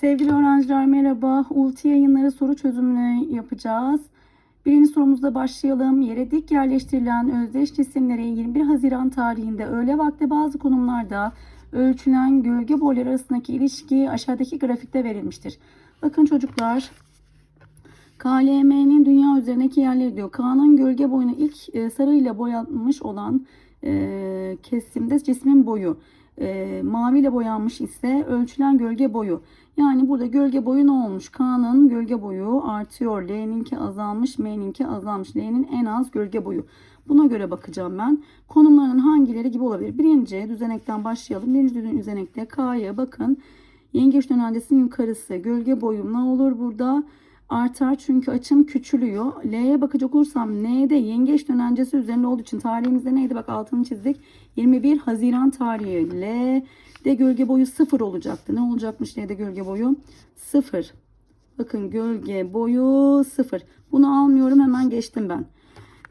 Sevgili öğrenciler merhaba. Ulti yayınları soru çözümünü yapacağız. Birinci sorumuzda başlayalım. Yere dik yerleştirilen özdeş cisimleri 21 Haziran tarihinde öğle vakti bazı konumlarda ölçülen gölge boyları arasındaki ilişki aşağıdaki grafikte verilmiştir. Bakın çocuklar KLM'nin dünya üzerindeki yerleri diyor. K'nın gölge boyunu ilk e, sarıyla boyanmış olan e, kesimde cismin boyu. E, maviyle boyanmış ise ölçülen gölge boyu. Yani burada gölge boyu ne olmuş? K'nın gölge boyu artıyor. L'ninki azalmış. M'ninki azalmış. L'nin en az gölge boyu. Buna göre bakacağım ben. Konumlarının hangileri gibi olabilir? Birinci düzenekten başlayalım. Birinci düzenekte K'ya bakın. Yengeç dönencesinin yukarısı. Gölge boyum ne olur burada? artar çünkü açım küçülüyor. L'ye bakacak olursam N'de yengeç dönencesi üzerinde olduğu için tarihimizde neydi? Bak altını çizdik. 21 Haziran tarihi. L'de gölge boyu 0 olacaktı. Ne olacakmış L'de gölge boyu? 0. Bakın gölge boyu 0. Bunu almıyorum hemen geçtim ben.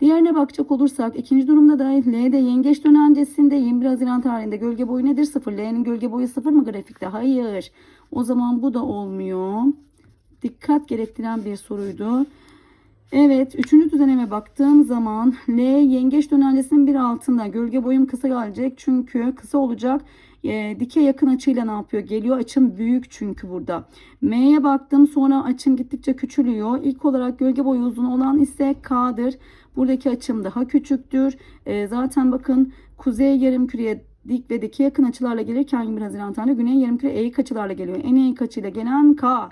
Diğerine bakacak olursak ikinci durumda da L'de yengeç dönencesinde 21 Haziran tarihinde gölge boyu nedir? 0. L'nin gölge boyu 0 mı grafikte? Hayır. O zaman bu da olmuyor dikkat gerektiren bir soruydu. Evet, üçüncü düzeneme baktığım zaman L yengeç dönencesinin bir altında gölge boyum kısa gelecek çünkü kısa olacak. E, dike yakın açıyla ne yapıyor? Geliyor açım büyük çünkü burada. M'ye baktım sonra açım gittikçe küçülüyor. İlk olarak gölge boyu uzun olan ise K'dır. Buradaki açım daha küçüktür. E, zaten bakın kuzey yarımküreye dik ve dike yakın açılarla gelirken 21 Haziran tarihinde güney yarımküre eğik açılarla geliyor. En eğik açıyla gelen K.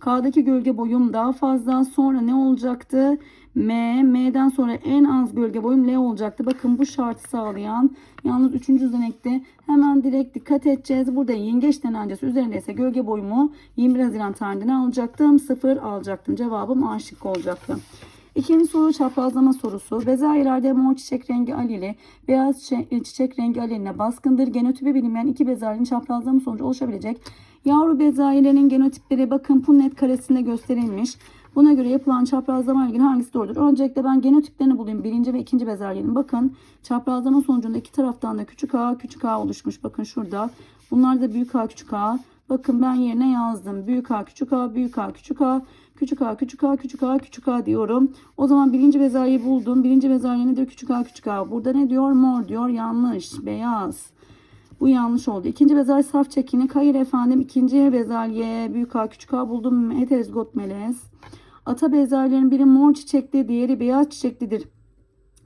K'daki gölge boyum daha fazla. Sonra ne olacaktı? M, M'den sonra en az gölge boyum L olacaktı. Bakın bu şartı sağlayan yalnız 3. düzenekte hemen direkt dikkat edeceğiz. Burada yengeç denencesi üzerinde ise gölge boyumu 21 Haziran tarihinde alacaktım? 0 alacaktım. Cevabım A şıkkı olacaktı. İkinci soru çaprazlama sorusu. Bezelyelerde mor çiçek rengi aleli, beyaz çiçek rengi aleline baskındır. Genotipi bilinmeyen iki bezelyenin çaprazlama sonucu oluşabilecek Yavru bezelyelerinin genotipleri bakın Punnett karesinde gösterilmiş. Buna göre yapılan çaprazlama ilgili hangisi doğrudur? Öncelikle ben genotiplerini bulayım. Birinci ve ikinci bezelyenin. Bakın çaprazlama sonucunda iki taraftan da küçük a küçük a oluşmuş. Bakın şurada. Bunlar da büyük a küçük a. Bakın ben yerine yazdım. Büyük a küçük a büyük a küçük a. Küçük a küçük a küçük a küçük a diyorum. O zaman birinci bezelyeyi buldum. Birinci bezelye nedir? Küçük a küçük a. Burada ne diyor? Mor diyor. Yanlış. Beyaz. Bu yanlış oldu. İkinci bezelye saf çekinik. Hayır efendim. İkinci bezelye büyük A küçük A buldum. Heterozigot melez. Ata bezelyelerin biri mor çiçekli diğeri beyaz çiçeklidir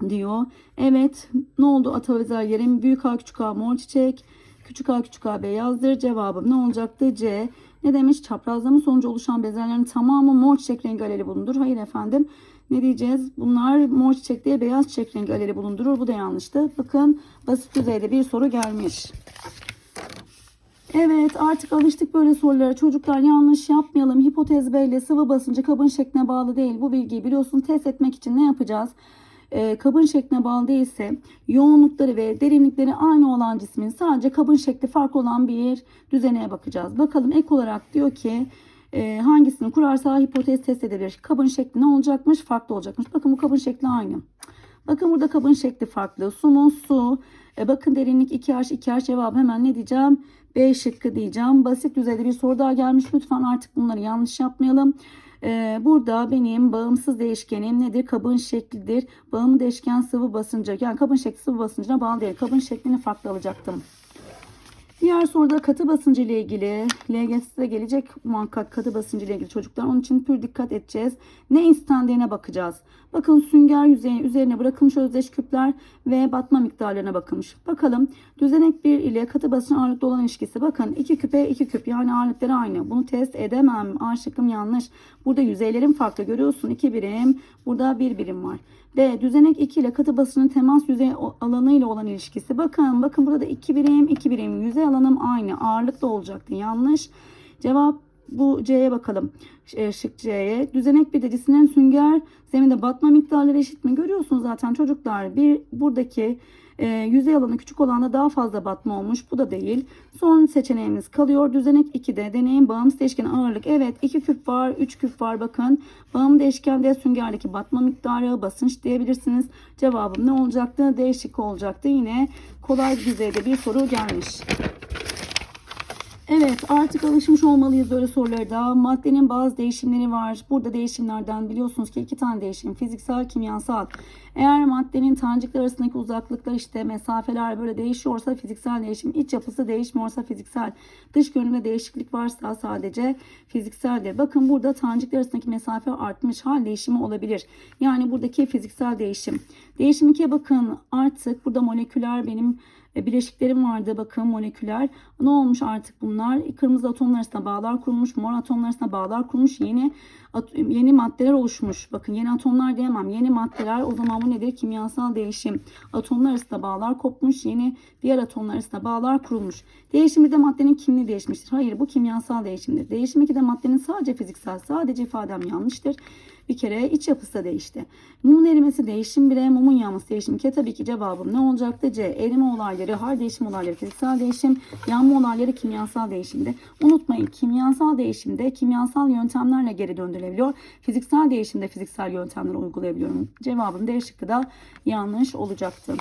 diyor. Evet ne oldu ata bezelyelerin büyük A küçük A mor çiçek. Küçük a küçük a beyazdır. Cevabım ne olacaktı? C. Ne demiş? Çaprazlama sonucu oluşan bezelyelerin tamamı mor çiçek rengi aleli bulundur. Hayır efendim. Ne diyeceğiz? Bunlar mor çiçek değil beyaz çiçek rengi bulundurur. Bu da yanlıştı. Bakın basit düzeyde bir soru gelmiş. Evet artık alıştık böyle sorulara. Çocuklar yanlış yapmayalım. Hipotez B ile sıvı basıncı kabın şekline bağlı değil. Bu bilgiyi biliyorsun test etmek için ne yapacağız? Ee, kabın şekline bağlı değilse yoğunlukları ve derinlikleri aynı olan cismin sadece kabın şekli farklı olan bir düzeneye bakacağız. Bakalım ek olarak diyor ki e, hangisini kurarsa hipotez test edilir. Kabın şekli ne olacakmış? Farklı olacakmış. Bakın bu kabın şekli aynı. Bakın burada kabın şekli farklı. Su mu? Su. E, bakın derinlik 2H 2H cevabı hemen ne diyeceğim? B şıkkı diyeceğim. Basit düzeyde bir soru daha gelmiş. Lütfen artık bunları yanlış yapmayalım. Ee, burada benim bağımsız değişkenim nedir? Kabın şeklidir. Bağımlı değişken sıvı basıncı. Yani kabın şekli sıvı basıncına bağlı değil. Kabın şeklini farklı alacaktım. Diğer soruda katı basıncı ile ilgili LGS'de gelecek muhakkak katı basıncı ile ilgili çocuklar. Onun için pür dikkat edeceğiz. Ne istendiğine bakacağız. Bakın sünger yüzeyi üzerine bırakılmış özdeş küpler ve batma miktarlarına bakılmış. Bakalım düzenek 1 ile katı basınç ağırlıklı olan ilişkisi. Bakın 2 küpe 2 küp yani ağırlıkları aynı. Bunu test edemem. A yanlış. Burada yüzeylerin farklı görüyorsun. 2 birim. Burada 1 birim var. D. Düzenek 2 ile katı basıncın temas yüzey alanı ile olan ilişkisi. Bakın bakın burada da 2 birim 2 birim. Yüzey alanım aynı. Ağırlık da olacaktı. Yanlış. Cevap bu C'ye bakalım. E, şık C'ye. Düzenek bir de sünger zeminde batma miktarları eşit mi? Görüyorsunuz zaten çocuklar. Bir buradaki e, yüzey alanı küçük olanda daha fazla batma olmuş. Bu da değil. Son seçeneğimiz kalıyor. Düzenek 2'de deneyim bağımsız değişken ağırlık. Evet 2 küp var 3 küp var bakın. Bağımlı değişkende süngerdeki batma miktarı basınç diyebilirsiniz. Cevabım ne olacaktı? Değişik olacaktı. Yine kolay düzeyde bir soru gelmiş. Evet artık alışmış olmalıyız böyle sorulara da. Maddenin bazı değişimleri var. Burada değişimlerden biliyorsunuz ki iki tane değişim. Fiziksel, kimyasal. Eğer maddenin tanecikler arasındaki uzaklıklar işte mesafeler böyle değişiyorsa fiziksel değişim. iç yapısı değişmiyorsa fiziksel. Dış görünümde değişiklik varsa sadece fizikseldir. Bakın burada tanecikler arasındaki mesafe artmış. Hal değişimi olabilir. Yani buradaki fiziksel değişim. Değişim 2'ye bakın artık burada moleküler benim bileşiklerim vardı bakın moleküler. Ne olmuş artık bunlar? Kırmızı atomlar arasında bağlar kurulmuş, mor atomlar arasında bağlar kurulmuş, yeni yeni maddeler oluşmuş. Bakın yeni atomlar diyemem. Yeni maddeler o zaman bu nedir? Kimyasal değişim. Atomlar arasında bağlar kopmuş, yeni diğer atomlar arasında bağlar kurulmuş. Değişim bir de maddenin kimliği değişmiştir. Hayır bu kimyasal değişimdir. Değişim iki de maddenin sadece fiziksel, sadece ifadem yanlıştır. Bir kere iç yapısı da değişti. Mumun erimesi değişim 1'e, mumun yanması değişim 2'ye tabii ki cevabım ne olacaktı? C. Erime olayları, hal değişim olayları fiziksel değişim, yanma olayları kimyasal değişimdi. Unutmayın kimyasal değişimde kimyasal yöntemlerle geri döndürülebiliyor. Fiziksel değişimde fiziksel yöntemler uygulayabiliyorum. Cevabım D şıkkı da yanlış olacaktı.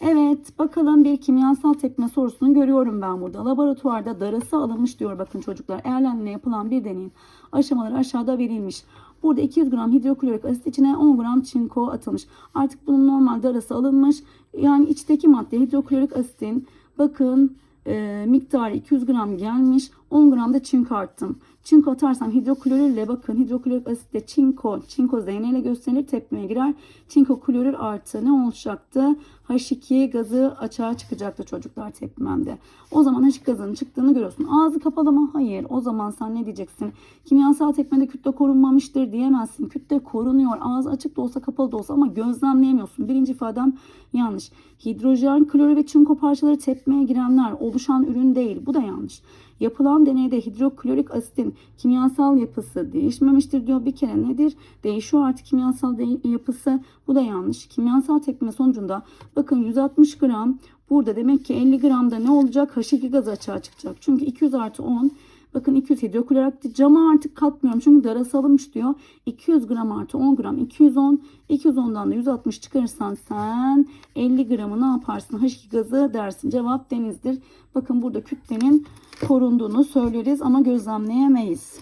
Evet bakalım bir kimyasal tepkime sorusunu görüyorum ben burada. Laboratuvarda darısı alınmış diyor bakın çocuklar. Erlenme yapılan bir deneyin aşamaları aşağıda verilmiş. Burada 200 gram hidroklorik asit içine 10 gram çinko atılmış. Artık bunun normal darısı alınmış. Yani içteki madde hidroklorik asitin bakın e, miktarı 200 gram gelmiş. 10 gram da çinko attım. Çinko atarsam hidroklorürle bakın hidroklorik asitte çinko, çinko ZN ile gösterilir tepkimeye girer. Çinko klorür artı ne olacaktı? H2 gazı açığa çıkacaktı çocuklar tepkimemde. O zaman H2 gazının çıktığını görüyorsun. Ağzı kapalı mı? Hayır. O zaman sen ne diyeceksin? Kimyasal tepkimede kütle korunmamıştır diyemezsin. Kütle korunuyor. Ağzı açık da olsa kapalı da olsa ama gözlemleyemiyorsun. Birinci ifadem yanlış. Hidrojen, klorür ve çinko parçaları tepkimeye girenler oluşan ürün değil. Bu da yanlış. Yapılan deneyde hidroklorik asitin kimyasal yapısı değişmemiştir diyor. Bir kere nedir? Değişiyor artık kimyasal de- yapısı. Bu da yanlış. Kimyasal tepkime sonucunda bakın 160 gram burada demek ki 50 gramda ne olacak? H2 gazı açığa çıkacak. Çünkü 200 artı 10 Bakın 200 hidroklorik cama artık katmıyorum çünkü darası alınmış diyor. 200 gram artı 10 gram 210. 210'dan da 160 çıkarırsan sen 50 gramı ne yaparsın? H2 gazı dersin. Cevap denizdir. Bakın burada kütlenin korunduğunu söyleriz ama gözlemleyemeyiz.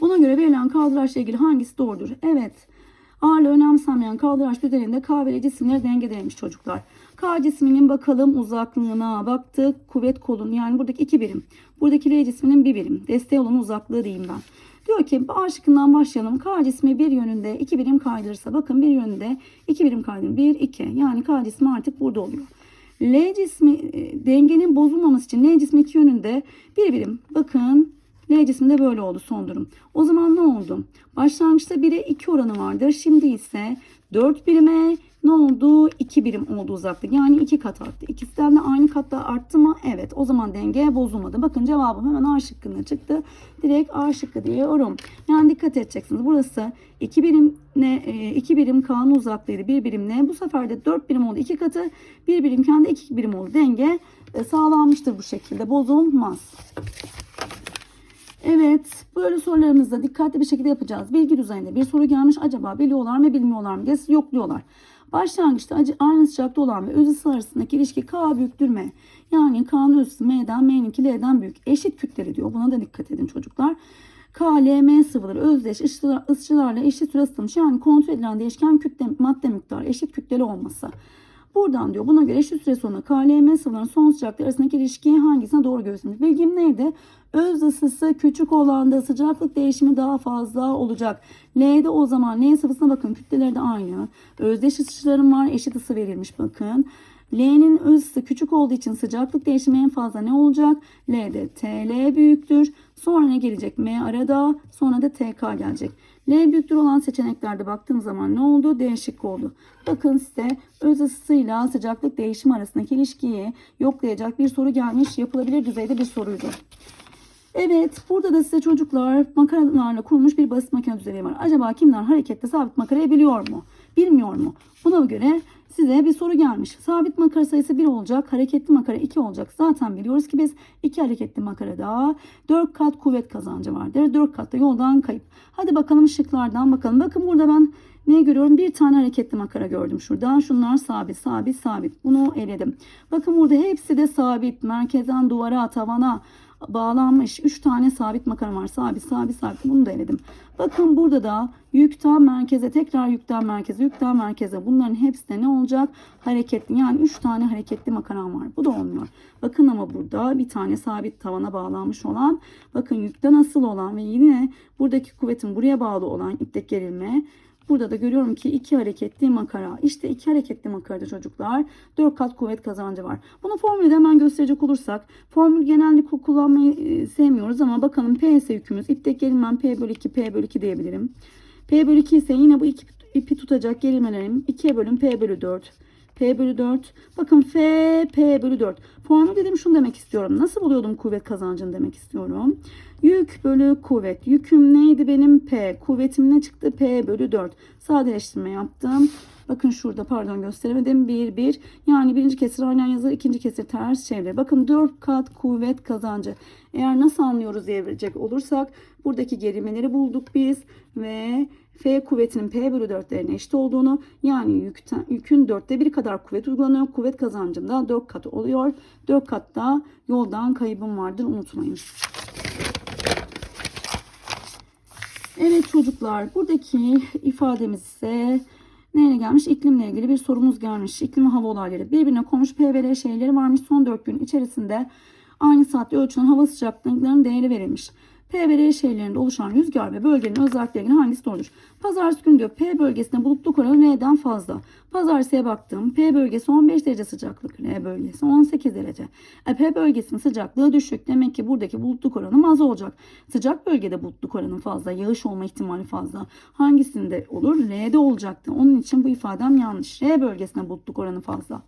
Buna göre verilen kaldıraçla ilgili hangisi doğrudur? Evet. Ağırlığı önemsenmeyen kaldıraç düzeninde K ve L cisimleri dengedeymiş çocuklar. K cisminin bakalım uzaklığına baktık. Kuvvet kolun yani buradaki iki birim. Buradaki L cisminin bir birim. Desteği olan uzaklığı diyeyim ben. Diyor ki A şıkkından başlayalım. K cismi bir yönünde iki birim kaydırırsa bakın bir yönünde iki birim kaydırır. Bir iki yani K cismi artık burada oluyor. L cismi e, dengenin bozulmaması için L cismi iki yönünde bir birim. Bakın L cisminde böyle oldu son durum. O zaman ne oldu? Başlangıçta 1'e 2 oranı vardır. Şimdi ise 4 birime ne oldu? 2 birim oldu uzaklık. Yani 2 kat arttı. İkisinden de aynı katta arttı mı? Evet. O zaman denge bozulmadı. Bakın cevabım hemen A şıkkına çıktı. Direkt A şıkkı diyorum. Yani dikkat edeceksiniz. Burası 2 birim ne 2 birim K'nın uzaklığıydı. 1 birim ne? Bu sefer de 4 birim oldu. 2 katı 1 birim kendi 2 birim oldu. Denge e, sağlanmıştır bu şekilde. Bozulmaz. Evet, böyle sorularımızda dikkatli bir şekilde yapacağız. Bilgi düzeyinde bir soru gelmiş. Acaba biliyorlar mı, bilmiyorlar mı diye yokluyorlar. Başlangıçta aynı sıcakta olan ve öz ısı arasındaki ilişki K büyüktür M. Yani K'nın öz ısı M'den, M'ninki L'den büyük. Eşit kütleli diyor. Buna da dikkat edin çocuklar. K, L, M sıvıları özdeş ısıtılarla eşit süre ısıtılmış. Yani kontrol edilen değişken kütle, madde miktarı eşit kütleli olması. Buradan diyor buna göre eşit süre sonra KLM sıvıların son sıcaklığı arasındaki ilişkiyi hangisine doğru göstermiş? Bilgim neydi? Öz ısısı küçük olanda sıcaklık değişimi daha fazla olacak. L'de o zaman L sıvısına bakın kütleleri de aynı. Özdeş ısıtıcılarım var eşit ısı verilmiş bakın. L'nin öz ısı küçük olduğu için sıcaklık değişimi en fazla ne olacak? L'de TL büyüktür. Sonra ne gelecek? M arada. Sonra da TK gelecek. L büyüktür olan seçeneklerde baktığım zaman ne oldu? D şıkkı oldu. Bakın size öz ısısıyla sıcaklık değişimi arasındaki ilişkiyi yoklayacak bir soru gelmiş. Yapılabilir düzeyde bir soruydu. Evet, burada da size çocuklar makaralarla kurulmuş bir basit makine düzeni var. Acaba kimler harekette sabit makarayı biliyor mu? Bilmiyor mu? Buna göre size bir soru gelmiş. Sabit makara sayısı 1 olacak, hareketli makara 2 olacak. Zaten biliyoruz ki biz 2 hareketli makarada 4 kat kuvvet kazancı vardır. 4 kat da yoldan kayıp. Hadi bakalım şıklardan bakalım. Bakın burada ben ne görüyorum? Bir tane hareketli makara gördüm şurada. Şunlar sabit, sabit, sabit. Bunu eledim. Bakın burada hepsi de sabit. Merkezden duvara, tavana, bağlanmış 3 tane sabit makara var. Sabit, sabit, sabit. Bunu da eledim. Bakın burada da yükten merkeze, tekrar yükten merkeze, yükten merkeze. Bunların hepsi de ne olacak? Hareketli. Yani 3 tane hareketli makaram var. Bu da olmuyor. Bakın ama burada bir tane sabit tavana bağlanmış olan, bakın yükten asıl olan ve yine buradaki kuvvetin buraya bağlı olan iptek gerilme Burada da görüyorum ki iki hareketli makara. İşte iki hareketli makarada çocuklar 4 kat kuvvet kazancı var. Bunu formülde hemen gösterecek olursak formül genellikle kullanmayı e, sevmiyoruz ama bakalım PS yükümüz iptek gerilmem P bölü 2 P bölü 2 diyebilirim. P bölü 2 ise yine bu iki ipi tutacak gerilmelerim 2'ye bölün P bölü 4. P bölü 4. Bakın F, P bölü 4. Formül dedim şunu demek istiyorum. Nasıl buluyordum kuvvet kazancını demek istiyorum. Yük bölü kuvvet. Yüküm neydi benim? P. Kuvvetim ne çıktı? P bölü 4. Sadeleştirme yaptım. Bakın şurada pardon gösteremedim. 1, 1. Yani birinci kesir aynen yazılır. ikinci kesir ters çevre. Bakın 4 kat kuvvet kazancı. Eğer nasıl anlıyoruz diyebilecek olursak buradaki gerimeleri bulduk biz. Ve F kuvvetinin P bölü 4'lerine eşit olduğunu yani yükten, yükün 4'te 1 kadar kuvvet uygulanıyor. Kuvvet kazancım da 4 katı oluyor. 4 katta yoldan kaybım vardır unutmayın. Evet çocuklar buradaki ifademiz ise neyle gelmiş? İklimle ilgili bir sorumuz gelmiş. İklim hava olayları birbirine komşu P ve L şeyleri varmış. Son 4 gün içerisinde aynı saatte ölçülen hava sıcaklıklarının değeri verilmiş. P ve R şehirlerinde oluşan rüzgar ve bölgenin özelliklerine hangisi doğrudur? Pazartesi günü diyor P bölgesinde bulutluk oranı R'den fazla. Pazartesiye baktım. P bölgesi 15 derece sıcaklık. R bölgesi 18 derece. E, P bölgesinin sıcaklığı düşük. Demek ki buradaki bulutluk oranı az olacak. Sıcak bölgede bulutluk oranı fazla. Yağış olma ihtimali fazla. Hangisinde olur? R'de olacaktı. Onun için bu ifadem yanlış. R bölgesinde bulutluk oranı fazla.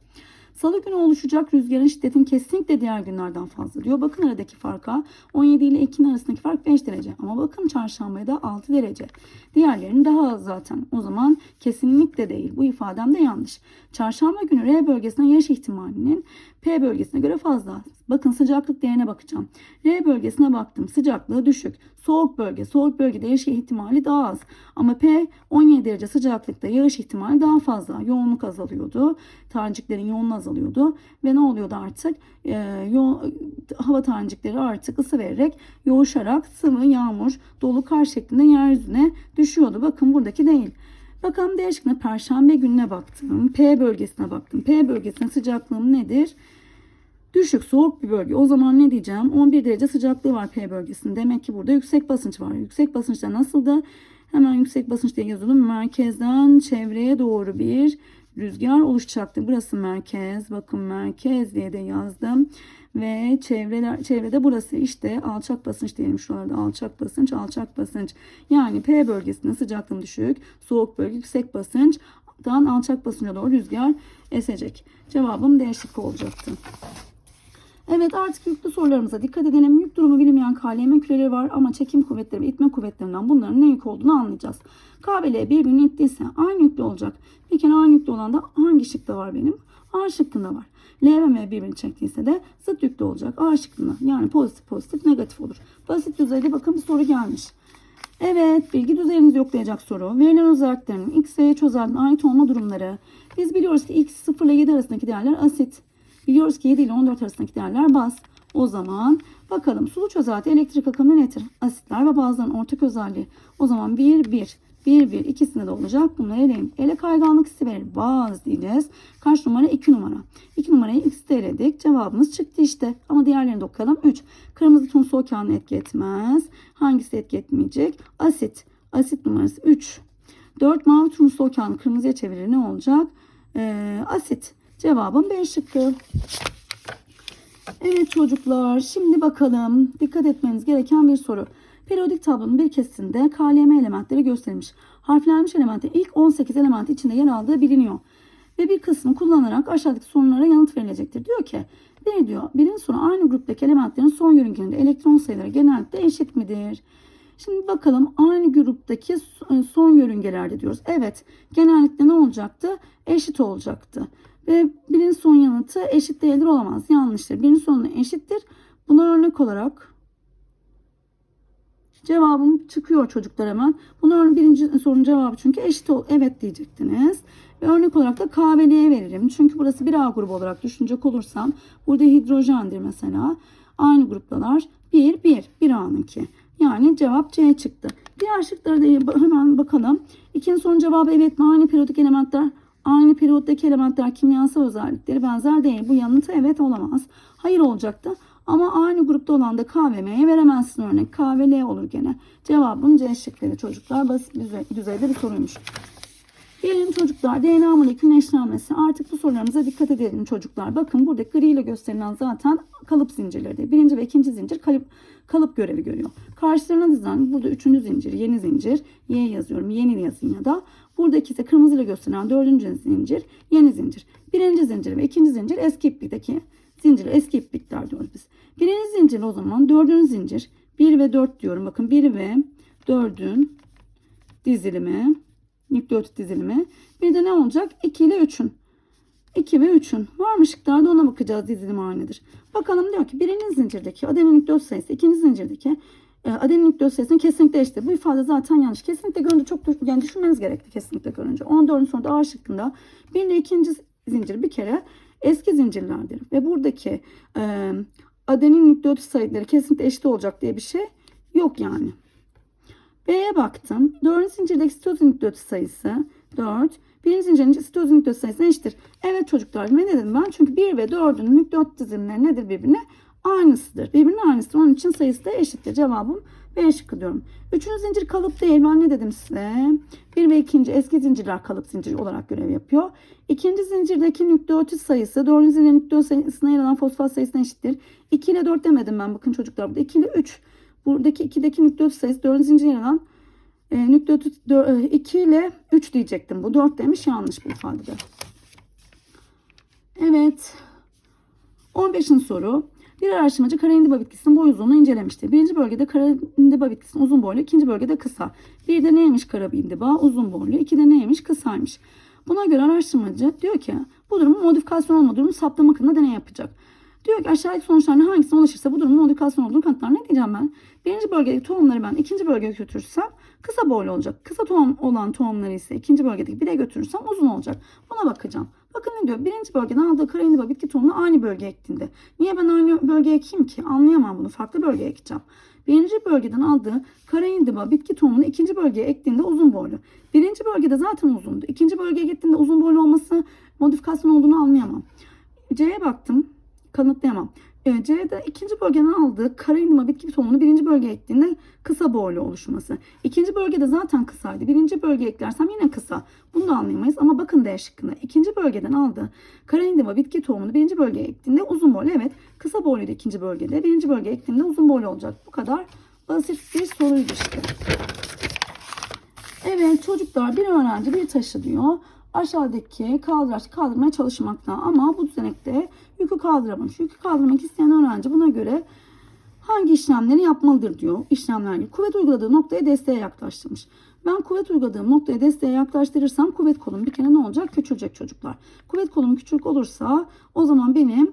Salı günü oluşacak rüzgarın şiddetin kesinlikle diğer günlerden fazla diyor. Bakın aradaki farka 17 ile 2'nin arasındaki fark 5 derece. Ama bakın çarşambaya da 6 derece. Diğerlerinin daha az zaten. O zaman kesinlikle değil. Bu ifadem de yanlış. Çarşamba günü R bölgesine yağış ihtimalinin P bölgesine göre fazla. Bakın sıcaklık değerine bakacağım. R bölgesine baktım. Sıcaklığı düşük. Soğuk bölge. Soğuk bölgede yağış ihtimali daha az. Ama P 17 derece sıcaklıkta yağış ihtimali daha fazla. Yoğunluk azalıyordu. Taneciklerin yoğunluğu azalıyordu. Ve ne oluyordu artık? Ee, yo- hava tanecikleri artık ısı vererek yoğuşarak sıvı, yağmur, dolu kar şeklinde yeryüzüne düşüyordu. Bakın buradaki değil. Bakalım D şıkkına Perşembe gününe baktım. P bölgesine baktım. P bölgesinin sıcaklığım nedir? Düşük soğuk bir bölge. O zaman ne diyeceğim? 11 derece sıcaklığı var P bölgesinde. Demek ki burada yüksek basınç var. Yüksek basınçta nasıldı? Hemen yüksek basınç diye yazalım. Merkezden çevreye doğru bir rüzgar oluşacaktı. Burası merkez. Bakın merkez diye de yazdım. Ve çevreler, çevrede burası işte alçak basınç diyelim şuralarda alçak basınç alçak basınç. Yani P bölgesinde sıcaklığın düşük, soğuk bölge yüksek basınçtan alçak basınca doğru rüzgar esecek. Cevabım D şıkkı olacaktı. Evet artık yüklü sorularımıza dikkat edelim. Yük durumu bilinmeyen KLM küreleri var ama çekim kuvvetleri ve itme kuvvetlerinden bunların ne yük olduğunu anlayacağız. K ve L birbirini ittiyse aynı yüklü olacak. Kere aynı yüklü olan da hangi şıkta var benim? A şıkkında var. L ve M birbirini çektiyse de zıt yüklü olacak. A şıkkında. Yani pozitif pozitif negatif olur. Basit düzeyde bakın bir soru gelmiş. Evet, bilgi düzeyinizi yoklayacak soru. Verilen özelliklerin X ve Y çözeltiğine ait olma durumları. Biz biliyoruz ki X 0 ile 7 arasındaki değerler asit. Biliyoruz ki 7 ile 14 arasındaki değerler baz. O zaman bakalım sulu çözelti elektrik akımı nedir? Asitler ve bazıların ortak özelliği. O zaman 1, 1, 1, 1 ikisinde de olacak. Bunları eleyim. Ele kayganlık hissi. Baz diyeceğiz. Kaç numara? 2 numara. 2 numarayı x'te eledik. Cevabımız çıktı işte. Ama diğerlerini de okuyalım. 3. Kırmızı tun su okeanı etki etmez. Hangisi etki etmeyecek? Asit. Asit numarası 3. 4. Mavi turun su kırmızıya çevirir. Ne olacak? Ee, asit. Cevabım B şıkkı. Evet çocuklar şimdi bakalım dikkat etmeniz gereken bir soru. Periyodik tablonun bir kesitinde KLM elementleri gösterilmiş. Harflenmiş elementin ilk 18 elementi içinde yer aldığı biliniyor. Ve bir kısmı kullanarak aşağıdaki sorulara yanıt verilecektir. Diyor ki bir diyor birinci soru aynı gruptaki elementlerin son yörüngelerinde elektron sayıları genellikle eşit midir? Şimdi bakalım aynı gruptaki son yörüngelerde diyoruz. Evet genellikle ne olacaktı? Eşit olacaktı. Ve birin son yanıtı eşit değildir olamaz. Yanlıştır. Birin sonu eşittir. Buna örnek olarak cevabım çıkıyor çocuklar hemen. Buna örnek birinci sorunun cevabı çünkü eşit ol. Evet diyecektiniz. Ve örnek olarak da kahveliğe veririm. Çünkü burası bir A grubu olarak düşünecek olursam burada hidrojendir mesela. Aynı gruptalar. 1, 1. 1 A'nınki. Yani cevap C çıktı. Diğer şıklara da hemen bakalım. İkinci sorunun cevabı evet mi? Aynı periyodik elementler Aynı periyottaki elementler kimyasal özellikleri benzer değil. Bu yanıtı evet olamaz. Hayır olacaktı. Ama aynı grupta olan da K ve M'ye veremezsin örnek. K ve L olur gene. Cevabım C şıkkıydı çocuklar. Basit düzey, düzeyde bir soruymuş. Gelelim çocuklar DNA molekülün. Artık bu sorularımıza dikkat edelim çocuklar. Bakın burada gri ile gösterilen zaten kalıp zincirleri. Birinci ve ikinci zincir kalıp, kalıp görevi görüyor. Karşılarına dizilen burada üçüncü zincir, yeni zincir. Y yazıyorum, yeni yazın ya da. Buradaki ise kırmızı ile gösterilen dördüncü zincir, yeni zincir. Birinci zincir ve ikinci zincir eski iplikteki zinciri eski iplikler diyoruz biz. Birinci zincir o zaman dördüncü zincir. 1 ve 4 diyorum. Bakın 1 ve 4'ün dizilimi nükleotit dizilimi. Bir de ne olacak? 2 ile 3'ün. 2 ve 3'ün. Var mı şıklarda ona bakacağız dizilim aynıdır. Bakalım diyor ki birinci zincirdeki adenin nükleotit sayısı ikinci zincirdeki e, adenin nükleotit sayısının kesinlikle eşittir. Bu ifade zaten yanlış. Kesinlikle görünce çok yani düşünmeniz gerekti kesinlikle görünce. 14. soruda A şıkkında bir ile ikinci zincir bir kere eski zincirlerdir. Ve buradaki e, adenin nükleotit sayıları kesinlikle eşit olacak diye bir şey yok yani. B'ye baktım. 4. zincirdeki sitozin nükleotit sayısı 4. 1. zincirin sitozin nükleotit sayısı eşittir. Evet çocuklar ne dedim ben? Çünkü 1 ve 4'ün nükleotit dizilimleri nedir birbirine? Aynısıdır. Birbirine aynısıdır. Onun için sayısı da eşittir. Cevabım B şıkkı diyorum. 3. zincir kalıp değil. Ben ne dedim size? 1 ve 2. eski zincirler kalıp zinciri olarak görev yapıyor. 2. zincirdeki nükleotit sayısı 4. zincirin nükleotit sayısına yer alan fosfat sayısına eşittir. 2 ile 4 demedim ben bakın çocuklar burada. 2 ile 3. Buradaki 2'deki nükleotit sayısı 4. zincir yer alan e, nükleotit 2 ile 3 diyecektim. Bu 4 demiş yanlış bu ifadede. Evet. 15. soru. Bir araştırmacı kara indiba bitkisinin boy uzunluğunu incelemişti. Birinci bölgede kara indiba bitkisinin uzun boylu, ikinci bölgede kısa. Bir de neymiş kara indiba? Uzun boylu. İki de neymiş? Kısaymış. Buna göre araştırmacı diyor ki bu durumun modifikasyon olma durumu saptama hakkında deney yapacak. Diyor ki aşağıdaki sonuçlarına hangisine ulaşırsa bu durumun modifikasyon olduğunu kanıtlar. Ne diyeceğim ben? Birinci bölgedeki tohumları ben ikinci bölgeye götürürsem kısa boylu olacak. Kısa tohum olan tohumları ise ikinci bölgedeki bire götürürsem uzun olacak. Buna bakacağım. Bakın ne diyor? Birinci bölgeden aldığı kara indiba bitki tohumunu aynı bölgeye ektiğinde. Niye ben aynı bölgeye ekeyim ki? Anlayamam bunu. Farklı bölgeye ekeceğim. Birinci bölgeden aldığı kara indiba bitki tohumunu ikinci bölgeye ektiğinde uzun boylu. Birinci bölgede zaten uzundu. İkinci bölgeye gittiğinde uzun boylu olması modifikasyon olduğunu anlayamam. C'ye baktım. Kanıtlayamam. E, C'de ikinci bölgeden aldığı kara indima bitki tohumunu birinci bölgeye ektiğinde kısa boylu oluşması. İkinci bölgede zaten kısaydı. Birinci bölgeye eklersem yine kısa. Bunu da anlayamayız ama bakın D şıkkında. İkinci bölgeden aldığı kara indima bitki tohumunu birinci bölgeye ektiğinde uzun boylu. Evet kısa boyluydu ikinci bölgede. Birinci bölgeye ektiğinde uzun boylu olacak. Bu kadar basit bir soruydu işte. Evet çocuklar bir öğrenci bir taşı diyor. Aşağıdaki kaldıraç kaldırmaya çalışmakta ama bu düzenekte yükü kaldıramamış. Yükü kaldırmak isteyen öğrenci buna göre hangi işlemleri yapmalıdır diyor. İşlemler kuvvet uyguladığı noktaya desteğe yaklaştırmış. Ben kuvvet uyguladığım noktaya desteğe yaklaştırırsam kuvvet kolum bir kere ne olacak? Küçülecek çocuklar. Kuvvet kolum küçük olursa o zaman benim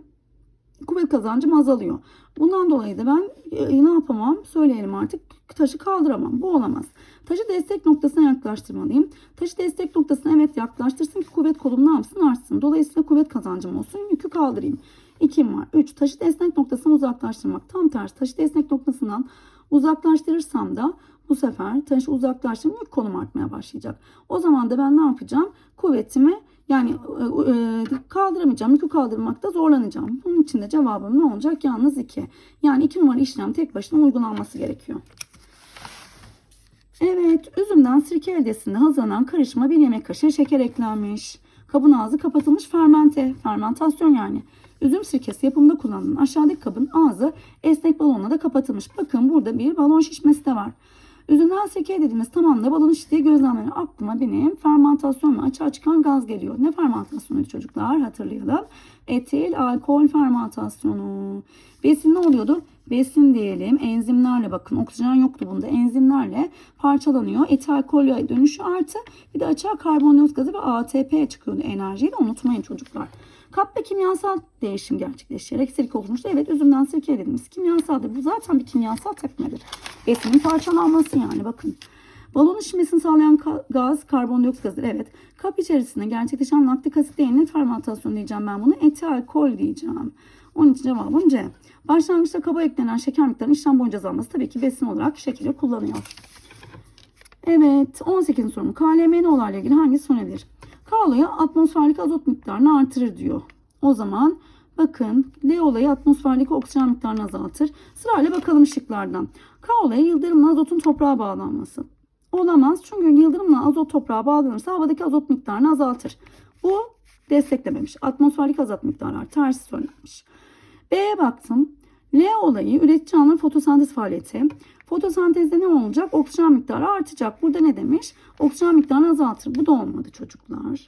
kuvvet kazancım azalıyor. Bundan dolayı da ben e, ne yapamam? Söyleyelim artık taşı kaldıramam. Bu olamaz. Taşı destek noktasına yaklaştırmalıyım. Taşı destek noktasına evet yaklaştırsın ki kuvvet kolum ne yapsın artsın. Dolayısıyla kuvvet kazancım olsun. Yükü kaldırayım. 2'm var. 3. Taşı destek noktasına uzaklaştırmak. Tam tersi. Taşı destek noktasından uzaklaştırırsam da bu sefer taşı uzaklaştırma yük kolum artmaya başlayacak. O zaman da ben ne yapacağım? Kuvvetimi yani e, e, kaldıramayacağım. Yükü kaldırmakta zorlanacağım. Bunun için de cevabım ne olacak? Yalnız 2. Yani 2 numaralı işlem tek başına uygulanması gerekiyor. Evet, üzümden sirke eldesinde hazırlanan karışıma bir yemek kaşığı şeker eklenmiş. Kabın ağzı kapatılmış fermente, fermentasyon yani. Üzüm sirkesi yapımında kullanılan aşağıdaki kabın ağzı esnek balonla da kapatılmış. Bakın burada bir balon şişmesi de var. Üzümden sirke dediğimiz tamamında balon şiştiği gözlemleri aklıma benim fermentasyon ve açığa çıkan gaz geliyor. Ne fermentasyonu çocuklar hatırlayalım. Etil alkol fermentasyonu. Besin ne oluyordu? Besin diyelim enzimlerle bakın oksijen yoktu bunda enzimlerle parçalanıyor. Etil alkol dönüşü artı bir de açığa karbondioksit gazı ve ATP çıkıyordu enerjiyi de unutmayın çocuklar. Kapta kimyasal değişim gerçekleşerek sirke oluşmuştu. Evet üzümden sirke dediğimiz kimyasaldır. Bu zaten bir kimyasal tepkimedir. Besinin parçalanması yani bakın. Balonun şişmesini sağlayan ka- gaz karbondioksit gazıdır. Evet. Kap içerisinde gerçekleşen laktik asit değil ne fermentasyon diyeceğim ben bunu? Etil alkol diyeceğim. Onun için cevabım C. Başlangıçta kaba eklenen şeker miktarının işlem boyunca azalması tabii ki besin olarak şekeri kullanıyor. Evet 18. sorum. KLMN olayla ilgili söylenebilir? K olayı atmosferdeki azot miktarını artırır diyor. O zaman bakın L olayı atmosferdeki oksijen miktarını azaltır. Sırayla bakalım şıklardan. K olayı yıldırımla azotun toprağa bağlanması. Olamaz çünkü yıldırımla azot toprağa bağlanırsa havadaki azot miktarını azaltır. Bu desteklememiş. Atmosferlik azot miktarı tersi söylenmiş. B'ye baktım. L olayı üretici canlıların fotosentez faaliyeti. Fotosentezde ne olacak? Oksijen miktarı artacak. Burada ne demiş? Oksijen miktarını azaltır. Bu da olmadı çocuklar.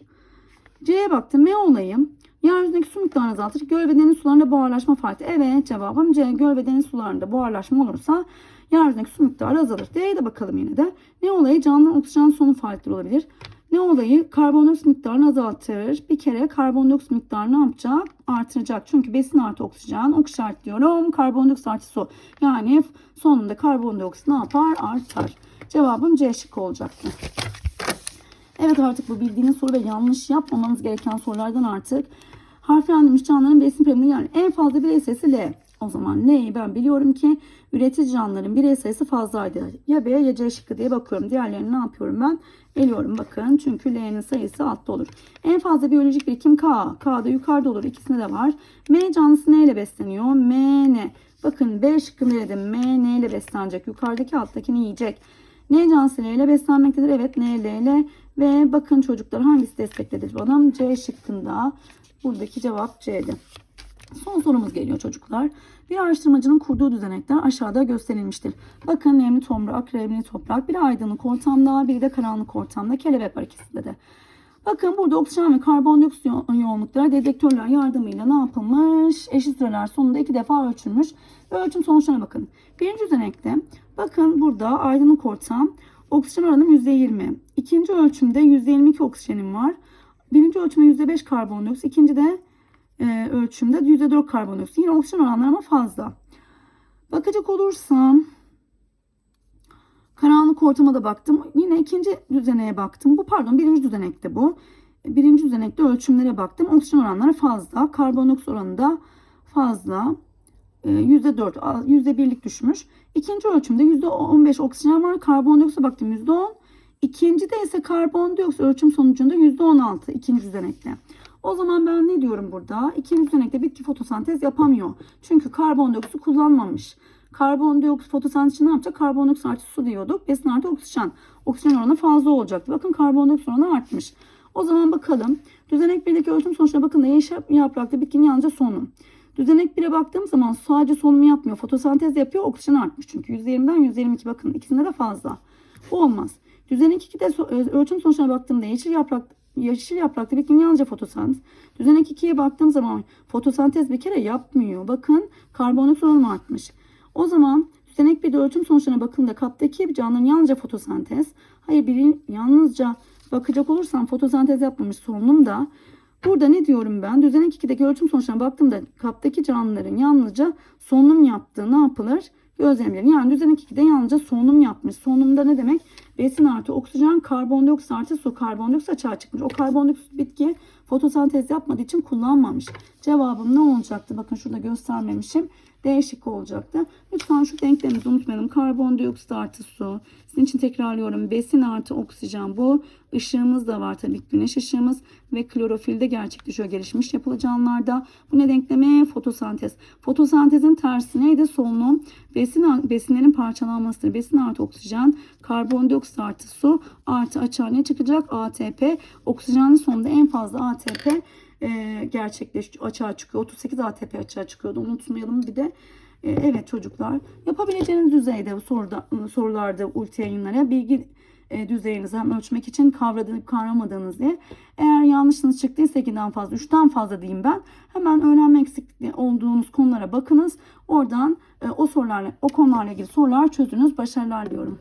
C'ye baktım. M olayı yeryüzündeki su miktarını azaltır. Göl ve deniz sularında buharlaşma faaliyeti. Evet cevabım C. Göl ve deniz sularında buharlaşma olursa yeryüzündeki su miktarı azalır. D'ye de bakalım yine de. Ne olayı canlıların oksijen sonu faaliyetleri olabilir. Ne olayı karbondioksit miktarını azaltır. Bir kere karbondioksit miktarını ne yapacak? Artıracak. Çünkü besin artı oksijen. Ok işaretliyorum. Karbondioksit artı su. Yani sonunda karbondioksit ne yapar? Artar. Cevabım C şıkkı olacaktı. Evet artık bu bildiğiniz soru ve yanlış yapmamanız gereken sorulardan artık harflendirilmiş canlıların besin primleri yani en fazla birey sayısı L. O zaman L'yi ben biliyorum ki üretici canlıların birey sayısı fazlaydı. Ya B ya C şıkkı diye bakıyorum. Diğerlerini ne yapıyorum ben? Eliyorum bakın. Çünkü L'nin sayısı altta olur. En fazla biyolojik birikim K. K da yukarıda olur. İkisinde de var. M canlısı neyle besleniyor? M ne? Bakın B şıkkında dedim. M neyle beslenecek? Yukarıdaki alttakini yiyecek. N canlısı L ile beslenmektedir. Evet N, L ile ve bakın çocuklar hangisi destekledir bana? C şıkkında. Buradaki cevap C'di. Son sorumuz geliyor çocuklar. Bir araştırmacının kurduğu düzenekler aşağıda gösterilmiştir. Bakın nemli toprak, nemli toprak, biri aydınlık ortamda, biri de karanlık ortamda, kelebek var de. Bakın burada oksijen ve karbondioksit yo- yoğunlukları dedektörler yardımıyla ne yapılmış? Eşit süreler sonunda iki defa ölçülmüş. Ölçüm sonuçlarına bakın. Birinci düzenekte bakın burada aydınlık ortam oksijen oranı %20. İkinci ölçümde %22 oksijenim var. Birinci ölçümde %5 karbondioksit. İkinci de e, ölçümde %4 karbondioksit. Yine oksijen oranları ama fazla. Bakacak olursam karanlık ortama da baktım. Yine ikinci düzeneye baktım. Bu pardon birinci düzenekte bu. Birinci düzenekte ölçümlere baktım. Oksijen oranları fazla. Karbondioksit oranı da fazla. E, %4, a- %1'lik düşmüş. İkinci ölçümde %15 oksijen var. Karbondioksite baktım %10. İkincide ise karbondioksit ölçüm sonucunda %16 ikinci düzenekte. O zaman ben ne diyorum burada? İkinci düzenekte bitki fotosentez yapamıyor. Çünkü karbondioksit kullanmamış. Karbondioksit fotosentez için ne yapacak? Karbondioksit artı su diyorduk. Besin artı oksijen. Oksijen oranı fazla olacaktı. Bakın karbondioksit oranı artmış. O zaman bakalım. Düzenek 1'deki ölçüm sonuçlarına bakın da yeşil yapraklı bitkinin yalnızca sonu. Düzenek 1'e baktığım zaman sadece solunum yapmıyor. Fotosentez yapıyor. Oksijen artmış çünkü. %20'den %22 bakın. ikisinde de fazla. Bu olmaz. Düzenek 2'de so- ölçüm sonuçlarına baktığımda yeşil yaprak yeşil yapraklı bitkinin yalnızca fotosentez. Düzenek 2'ye baktığım zaman fotosentez bir kere yapmıyor. Bakın karbondioksit oranı artmış. O zaman düzenek 1'de ölçüm sonuçlarına bakıldığında kaptaki canlıların yalnızca fotosentez. Hayır biri yalnızca bakacak olursam fotosentez yapmamış solunum da Burada ne diyorum ben? Düzenek 2'deki ölçüm sonuçlarına baktığımda kaptaki canlıların yalnızca solunum yaptığı ne yapılır? Gözlemlenir. Yani düzenek 2'de yalnızca solunum yapmış. Solunumda ne demek? Besin artı oksijen, karbondioksit artı su. Karbondioksit açığa çıkmış. O karbondioksit bitki fotosentez yapmadığı için kullanmamış. Cevabım ne olacaktı? Bakın şurada göstermemişim. Değişik olacaktı. Lütfen şu denklemimizi unutmayalım. Karbondioksit artı su. Sizin için tekrarlıyorum. Besin artı oksijen bu. Işığımız da var tabii güneş ışığımız ve klorofilde gerçekleşiyor gelişmiş yapılı canlılarda. Bu ne denklemi? Fotosentez. Fotosentezin tersi neydi? Solunum. Besin, besinlerin parçalanmasıdır. Besin artı oksijen, karbondioksit artı su artı açığa ne çıkacak? ATP. Oksijenin sonunda en fazla ATP e, gerçekleşiyor. Açığa çıkıyor. 38 ATP açığa çıkıyordu. Unutmayalım bir de. E, evet çocuklar. Yapabileceğiniz düzeyde soruda, sorularda ulti yayınlara bilgi e, düzeyinizi hem ölçmek için kavradığınız kavramadığınız diye. Eğer yanlışınız çıktıysa 2'den fazla 3'ten fazla diyeyim ben. Hemen öğrenme eksikliği olduğunuz konulara bakınız. Oradan e, o sorularla o konularla ilgili sorular çözünüz. Başarılar diyorum.